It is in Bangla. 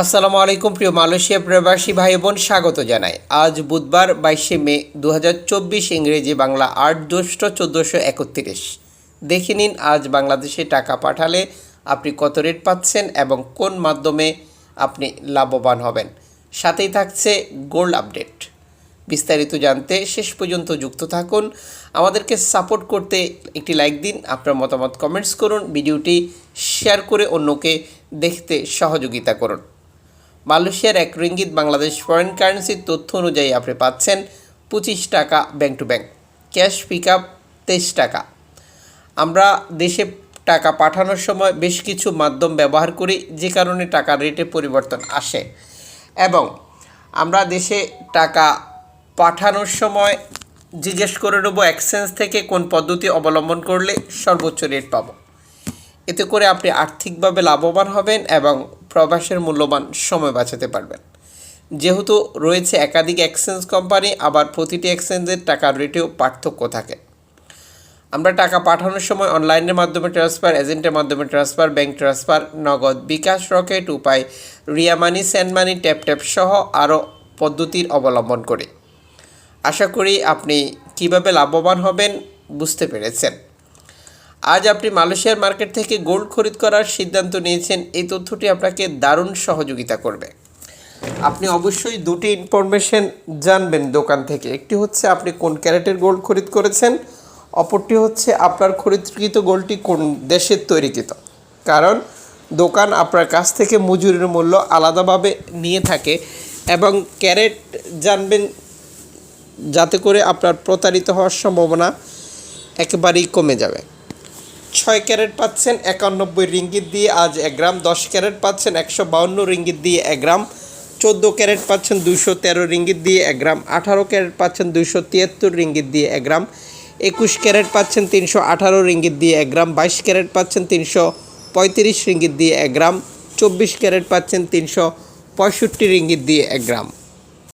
আসসালামু আলাইকুম প্রিয় মালয়েশিয়া প্রবাসী ভাই বোন স্বাগত জানাই। আজ বুধবার বাইশে মে দু হাজার চব্বিশ ইংরেজি বাংলা আট দুষ্ট চোদ্দোশো একত্রিশ। দেখে নিন, আজ বাংলাদেশে টাকা পাঠালে আপনি কত রেট পাচ্ছেন এবং কোন মাধ্যমে আপনি লাভবান হবেন। সাথেই থাকছে গোল্ড আপডেট। বিস্তারিত জানতে শেষ পর্যন্ত যুক্ত থাকুন। আমাদেরকে সাপোর্ট করতে একটি লাইক দিন, আপনার মতামত কমেন্টস করুন, ভিডিওটি শেয়ার করে অন্যকে দেখতে সহযোগিতা করুন। মালয়েশিয়ার এক রিঙ্গিত বাংলাদেশ ফরেন কারেন্সির তথ্য অনুযায়ী আপনি পাচ্ছেন পঁচিশ টাকা bank to bank cash pick up তেইশ টাকা। আমরা দেশে টাকা পাঠানোর সময় বেশ কিছু মাধ্যম ব্যবহার করি, যে কারণে টাকার রেটে পরিবর্তন আসে। এবং আমরা দেশে টাকা পাঠানোর সময় জিজ্ঞেস করে নেব এক্সচেঞ্জ থেকে কোন পদ্ধতি অবলম্বন করলে সর্বোচ্চ রেট পাবো। এতে করে আপনি আর্থিকভাবে লাভবান হবেন এবং প্রবাসের মূল্যবান সময় বাঁচাতে পারবেন। যেহেতু রয়েছে একাধিক এক্সচেঞ্জ কোম্পানি আবার প্রতিটি এক্সচেঞ্জের টাকার রেটেও পার্থক্য থাকে। আমরা টাকা পাঠানোর সময় অনলাইনের মাধ্যমে ট্রান্সফার এজেন্টের মাধ্যমে transfer bank transfer Nagad bKash Rocket Upay, Ria money send money tap tap সহ আরও পদ্ধতির অবলম্বন করি। আশা করি আপনি কীভাবে লাভবান হবেন বুঝতে পেরেছেন। আজ আপনি মালয়েশিয়ার মার্কেট থেকে গোল্ড খরিদ করার সিদ্ধান্ত নিয়েছেন, এই তথ্যটি আপনাকে দারুণ সহযোগিতা করবে। আপনি অবশ্যই দুটি ইনফরমেশন জানবেন দোকান থেকে। একটি হচ্ছে আপনি কোন ক্যারেটের গোল্ড খরিদ করেছেন, অপরটি হচ্ছে আপনার খরিদকৃত গোল্ডটি কোন দেশের তৈরিকৃত। কারণ দোকান আপনার কাছ থেকে মজুরির মূল্য আলাদাভাবে নিয়ে থাকে এবং ক্যারেট জানবেন যাতে করে আপনার প্রতারিত হওয়ার সম্ভাবনা একেবারেই কমে যাবে। ছয় ক্যারেট পাচ্ছেন একানব্বই রিঙ্গিত দিয়ে আজ এক গ্রাম, দশ ক্যারেট পাচ্ছেন একশো বাউন্ন রিঙ্গিত দিয়ে এক গ্রাম, চোদ্দ ক্যারেট পাচ্ছেন দুশো তেরো রিঙ্গিত দিয়ে এক গ্রাম, আঠারো ক্যারেট পাচ্ছেন দুশো তিয়াত্তর রিঙ্গিত দিয়ে এক গ্রাম, একুশ ক্যারেট পাচ্ছেন তিনশো আঠারো রিঙ্গিত দিয়ে এক গ্রাম, বাইশ ক্যারেট পাচ্ছেন তিনশো পঁয়ত্রিশ রিঙ্গিত দিয়ে এক গ্রাম, চব্বিশ ক্যারেট পাচ্ছেন তিনশো পঁয়ষট্টি রিঙ্গিত দিয়ে এক গ্রাম।